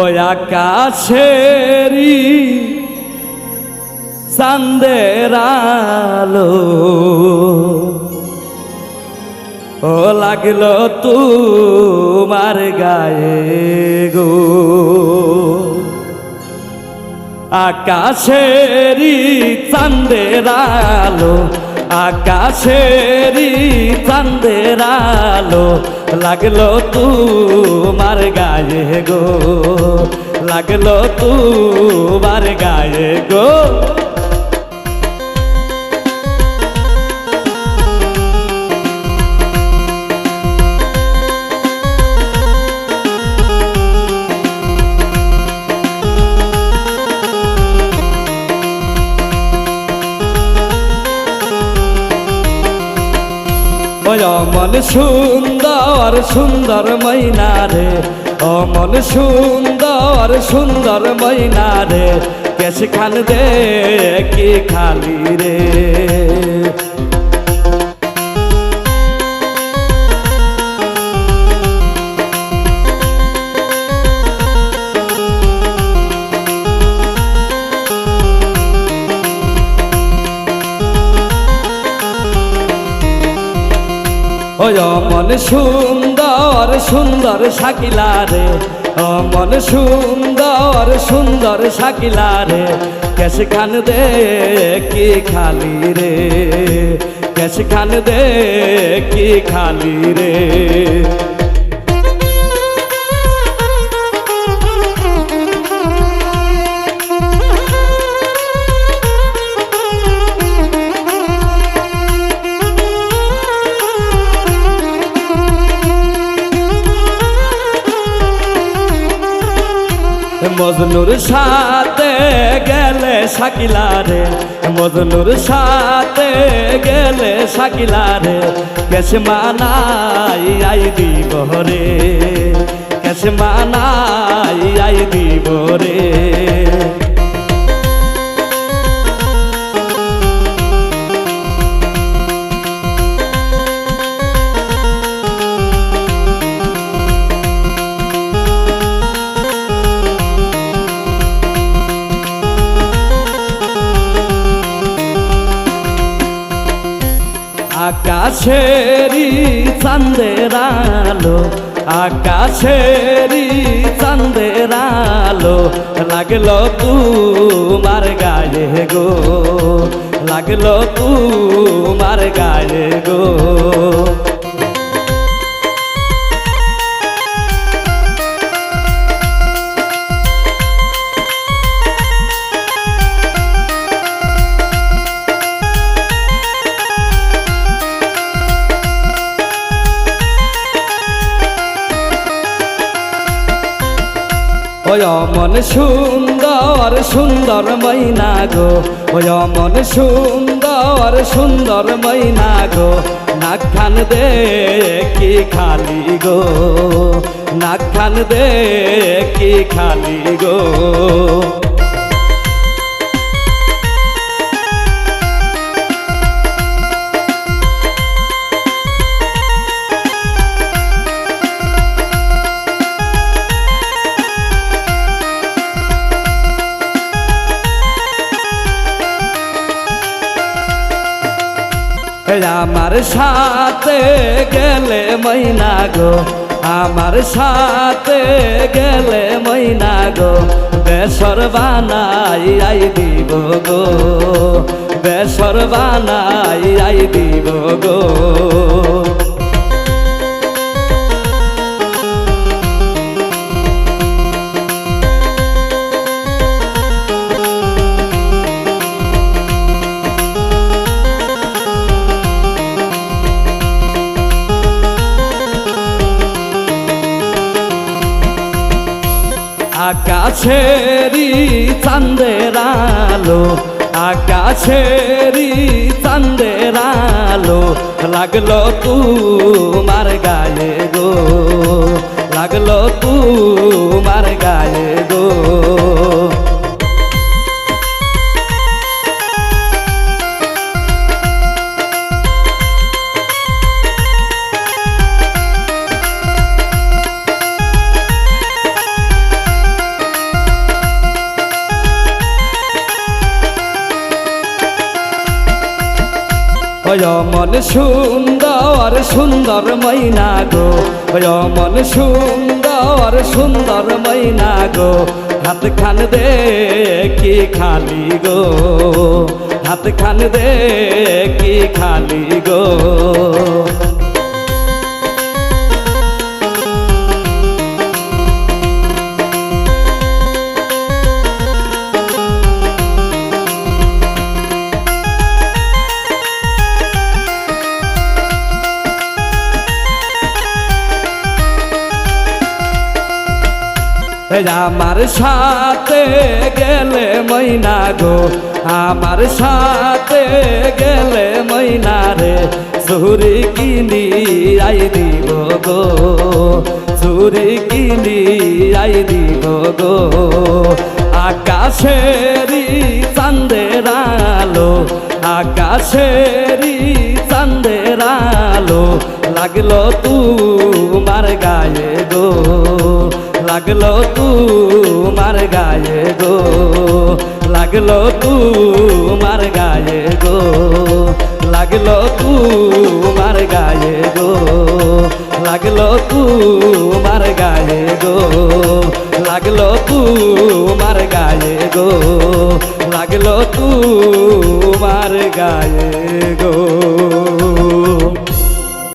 ওই আকাশেরি চান্দের আলো। ও লাগল তোমার গায়ে গো। আকাশেরি চান্দের আলো, আকাশেরি চান্দের আলো। লাগল তোমার গায়ে গো লাগল তোমার গায়ে গো। ওই অমল সুন্দর সুন্দর ময়না রে। অমল সুন্দর সুন্দর ময়না রে। কেশ খান দে কি খালি রে। অমন সুন্দর সুন্দর শাকিলা রে। অমন সুন্দর সুন্দর শাকিলা রে। কেশ খান দে কি খালি রে। কেশ খান দে কি খালি রে। মজনুর সাথে গেলে শাকিলা রে। মজনুর সাথে গেলে শাকিলা রে। কেস মানাই আই দিব রে। কেসে মানাই আই দিব রে। আকাশেরি চান্দের আলো আকাশেরি চান্দের আলো। লাগল তোমার গায়ে গো লাগল তোমার গায়ে গো। অমন সুন্দর সুন্দর ময়না গো। অয়মন সুন্দর সুন্দর ময়না গো। নাক খান দে কি খালি গো। নাক খান দে কি খালি গো। আমার সাথে গেলে ময়না গো। আমার সাথে গেলে ময়না গো। বেসর বানাই, আই দিব গো। বেসর বানাই, আই দিব গো। আকাশেরি চান্দের আলো আকাশেরি চান্দের আলো। লাগল তোমার গায়ে গো লাগল তোমার গায়ে গো। মন সুন্দর সুন্দর ময়না গো। মন সুন্দর সুন্দর ময়না গো। হাত খান দে কি খালি গো। হাত খান দে কি খালি গো। আমার সাথে গেলে ময়না গো। আমার সাথে গেলে ময়না রে সুরি কিনি আই দিব গো। সুরি কিনি আই দিব গো। আকাশেরি চাঁদের আলো আকাশেরি চাঁদের আলো, লাগল তোমার লাগল তোমার গায়ে গো লাগল তোমার গায়ে গো লাগল তোমার গায়ে গো লাগল তোমার গায়ে গো লাগল তোমার গায়ে গো লাগল তোমার গায়ে গো